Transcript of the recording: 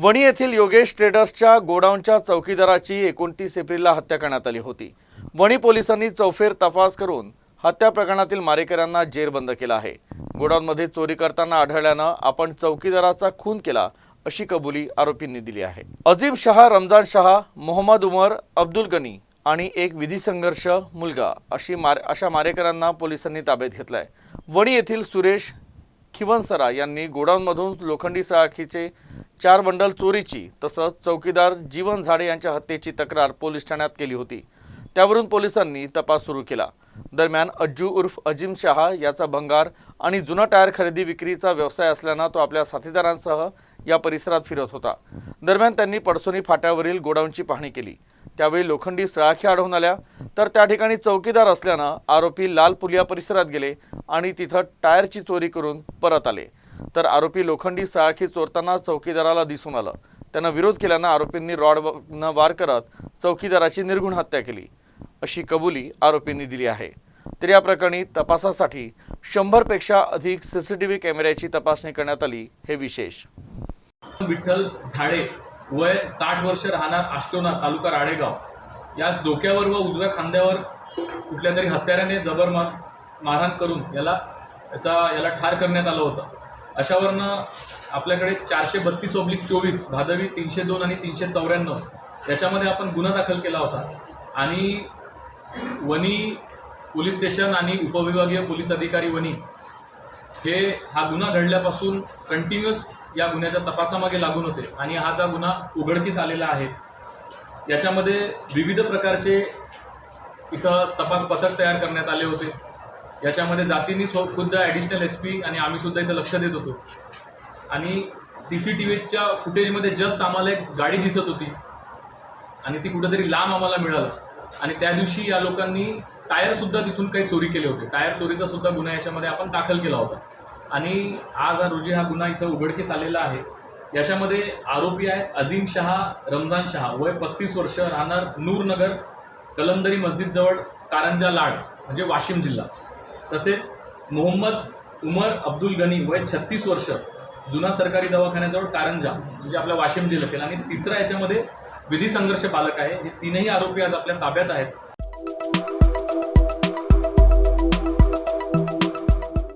वणी येथील योगेश ट्रेडर्सच्या गोडाऊनच्या चौकीदाराची एकोणतीस एप्रिलला हत्या करण्यात आली होती. वणी पोलिसांनी चौफेर तपास करून हत्या प्रकरणातील मारेकऱ्यांना जेरबंद केला आहे. गोडाऊनमध्ये चोरी करताना आढळल्यानं आपण चौकीदाराचा खून केला अशी कबुली आरोपींनी दिली आहे. अजीम शहा रमजान शहा मोहम्मद उमर अब्दुल गनी आणि एक विधी संघर्ष मुलगा अशी मार अशा मारेकऱ्यांना पोलिसांनी ताब्यात घेतलाय. वणी येथील सुरेश खिवनसरा यांनी गोडाऊनमधून लोखंडी सळाखीचे चार बंडल चोरीची तसंच चौकीदार जीवन झाडे यांच्या हत्येची तक्रार पोलीस ठाण्यात केली होती. त्यावरून पोलिसांनी तपास सुरू केला. दरम्यान अज्जू उर्फ अजिम शहा याचा भंगार आणि जुना टायर खरेदी विक्रीचा व्यवसाय असल्यानं तो आपल्या साथीदारांसह या परिसरात फिरत होता. दरम्यान त्यांनी पडसोनी फाट्यावरील गोडाऊनची पाहणी केली. त्यावेळी लोखंडी सळाखी आढळून आल्या. तर त्या ठिकाणी चौकीदार असल्यानं आरोपी लाल पुलिया परिसरात गेले आणि तिथं टायरची चोरी करून परत आले. तर आरोपी लोखंडी साळखी चोरताना चौकीदाराला दिसून आलं. त्यानं विरोध केल्यानं आरोपींनी रॉड न वार करत चौकीदाराची निर्घुण हत्या केली. अशी कबुली आरोपींनी दिली आहे. तर या प्रकरणी तपासासाठी शंभरपेक्षा अधिक सीसीटीव्ही कॅमेऱ्याची तपासणी करण्यात आली. हे विशेष. विठ्ठल झाडे वय साठ वर्ष राहणार आष्टोना तालुका राडेगाव. यास डोक्यावर व उजव्या खांद्यावर कुठल्या तरी हत्याराने जबर मार मारहाण करून याला याचा याला ठार करण्यात आलं होतं. अशावरनं आपल्याकडे चारशे बत्तीस ऑब्लिक चोवीस भादवी तीनशे दोन आणि तीनशे चौऱ्याण्णव याच्यामध्ये आपण गुन्हा दाखल केला होता. आणि वनी पोलीस स्टेशन आणि उपविभागीय पोलीस अधिकारी वनी हे हा गुन्हा घडल्यापासून कंटिन्युअस या गुन्ह्याच्या तपासामागे लागून होते. आणि हा जो गुन्हा उघडकीस आलेला आहे याच्यामध्ये विविध प्रकारचे इथं तपास पथक तयार करण्यात आले होते. याच्यामध्ये जातींनी स्व खुद्द ॲडिशनल एस पी आणि आम्हीसुद्धा इथं लक्ष देत होतो. आणि सी सी टी व्हीच्या फुटेजमध्ये जस्ट आम्हाला एक गाडी दिसत होती. आणि ती कुठंतरी लांब आम्हाला मिळालं. आणि त्या दिवशी या लोकांनी टायरसुद्धा तिथून काही चोरी केले होते. टायर चोरीचा सुद्धा गुन्हा याच्यामध्ये आपण दाखल केला होता. आणि आज हा रोजी हा गुन्हा इथं उघडकीस आलेला आहे. याच्यामध्ये आरोपी आहे अझीम शहा रमजान शहा. वय पस्तीस वर्ष राहणार नूरनगर कलंदरी मस्जिदजवळ कारंजा लाड म्हणजे वाशिम जिल्हा. तसेच मोहम्मद उमर अब्दुल गनी वय छत्तीस वर्ष जुना सरकारी दवाखान्याजवळ कारंजा म्हणजे आपल्या वाशिम जिल्ह्यातील आणि तिसरा याच्यामध्ये विधी संघर्ष पालक आहे. हे तीनही आरोपी आज आपल्या ताब्यात आहेत.